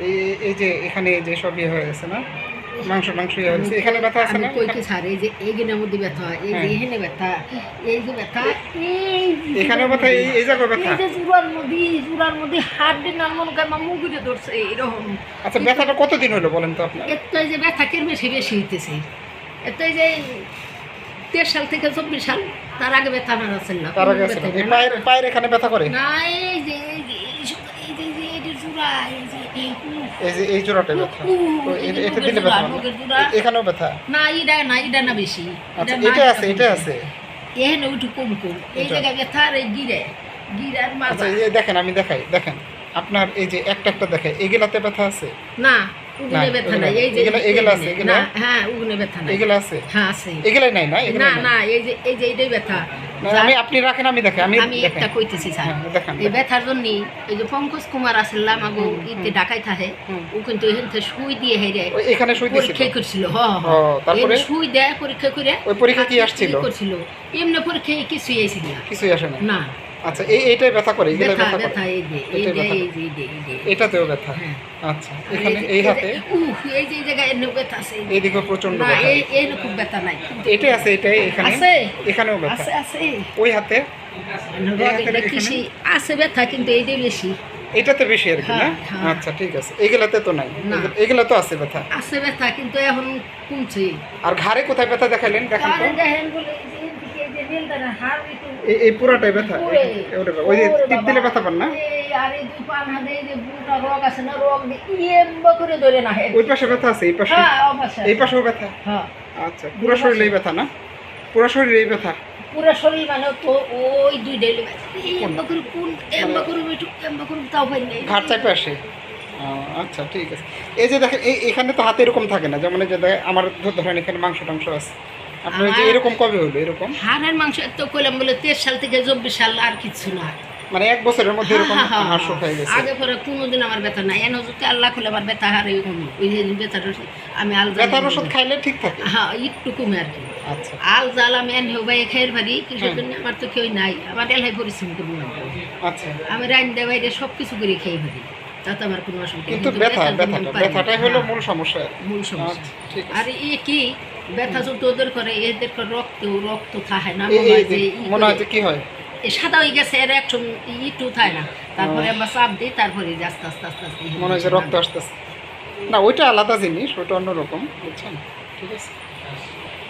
এই এই যে এখানে এই যে সব ইয়ে হয়ে গেছে না মাংস ইয়ে হয়ে এখানে ব্যথা আছে না কইতে ছাড় এই যে মধ্যে ব্যথা এই যে হ্যাঁ। এখানে ব্যথা এই যে ব্যথা এই ব্যথা এই এই জায়গায় ব্যথা এই যে জুড়ার মধ্যে জুড়ার মধ্যে হাত দিয়ে নাম মনে করে আমার মুগুরে ধরছে এরকম আচ্ছা ব্যথাটা কতদিন হলো বলেন তো আপনার এত এই যে ব্যথা কেন বেশি বেশি হইতেছে এত যে তেইশ সাল থেকে চব্বিশ সাল তার আগে ব্যথা আমার আছে না তার আগে আছে না? পায়ের পায়ের এখানে ব্যথা করে না এই যে এই যে এই এই যে- এই এই যে এই যে এই উহ, এই যে এই জোড়াটা ব্যথা তো এই এ- যে এটা দিলে ব্যথা হবে? নখের জোড়া। এ- এখানেও ব্যথা? না ইডা না ইডা না বেশি। এটা আছে এটা আছে এখানে ওইটু কম কম। এই জায়গায় ব্যথা আর এই গিরে। গিরার এই দেখেন আমি দেখাই দেখেন। আপনার এই যে একটা একটা দেখাই এগুলাতে ব্যথা আছে? না উগুনে ব্যথা এগুলা- নাই। এই যে এগুলা- এগুলা আছে, এগুলা? হ্যাঁ উগুনে ব্যথা নাই। এগুলা আছে? হ্যাঁ আছে। এগুলাই নাই না? না না এই যে এই যে এটাই ব্যথা। আমি আপনি রাখেন আমি দেখে আমি আমি একটা কইতেছি স্যার। হ্যাঁ, এই ব্যথার জন্য এই যে পঙ্কজ কুমার আসলাম আগো ইতে ঢাকায় থাকে। ও কিন্তু এখান সুই দিয়ে হেরে এখানে শুই দিয়ে পরীক্ষা করছিল হ তারপরে? সুই দেয় পরীক্ষা করে ওই পরীক্ষা কি আসছিল? করছিল। এমনি পরীক্ষা কিছুই আসেনি না। কিছুই আসে না? না। আচ্ছা এই এইটাই ব্যথা করে এগুলাই ব্যথা করে। এটাই ব্যথা এটাতেও ব্যথা। হ্যাঁ। আচ্ছা এখানে এই হাতে? এই যে জায়গায় ব্যথা আছে প্রচণ্ড ব্যথা। এই এই খুব ব্যথা নাই। কিন্তু এটাই আছে এটাই এখানে। আছে? এখানেও ব্যথা। আছে আছে। ওই হাতে? রোগ হাতের এটা এখানে? আছে ব্যথা কিন্তু এইটাই বেশি। এটাতে বেশি আর কি না? হ্যাঁ, হ্যাঁ। আচ্ছা ঠিক আছে। এগুলাতে তো নাই। এগুলা- তো আছে ব্যথা। আছে ব্যথা কিন্তু এখন কমছে। আর ঘাড়ে কোথায় ব্যথা দেখাইলেন? দেখেন তো। এই পুরাটাই ব্যথা। ওই যে টিপ দিলে ব্যথা পান না? ওই পাশে ব্যথা আছে এই পাশে? হ্যাঁ এই পাশেও ব্যথা? হ্যাঁ। আচ্ছা পুরো শরীরেই ব্যথা না? পুরো শরীরেই ব্যথা? পুরো শরীর মানে তো ওই দুই ডেলি এই এম্বা করে কোন এম্বা করে একটু এম্বা করে তাও পাই নাই ঘাট চাপে আসে? আচ্ছা ঠিক আছে। এই যে দেখেন এখানে তো হাতে এরকম থাকে না। যেমন এই যে দেখেন, আমার ধরেন এখানে মাংস টাংস আছে। আপনার যে এরকম কবে হলো? এরকম? হাড়ের মাংস এত কইলাম বলে তেইশ সাল থেকে চব্বিশ সাল আর কিছু না মানে এক বছরের মধ্যে এরকম হাঁস হ্যাঁ। গেছে। আগে পরে কোনোদিন আমার ব্যথা নাই। এনে যদি আল্লাহ খুলে আমার ব্যথা হারে ওই যে ব্যথার ওষুধ আমি আল ব্যথার ওষুধ খাইলে ঠিক থাকে। হ্যাঁ একটু কমে আর কি। আচ্ছা। আল জাল আমি এনে ভাই খাইয়ের পারি কিসের। জন্য আমার তো কেউ নাই। আমার এলাকায় পরিশ্রম করব না। আচ্ছা। আমি রাইন দে বাইরে সব কিছু করে খেয়ে পারি তাতে আমার কোনো অসুবিধা কিন্তু ব্যথা। ব্যথাটাই হলো মূল সমস্যা। মূল সমস্যা। আচ্ছা, আর এ কি ব্যথা যদি ওদের করে এদের করে রক্ত রক্ত থাকে না মনে হয় যে মনে হয় কি হয়? এ সাদা হয়ে গেছে এর একটু ইটু থাকে না। তারপরে আমরা চাপ দিই তারপরে আস্তে আস্তে আস্তে আস্তে মনে হয় রক্ত রক্ত আসতেছে। না ওইটা আলাদা জিনিস ওইটা অন্যরকম বুঝছেন? ঠিক আছে?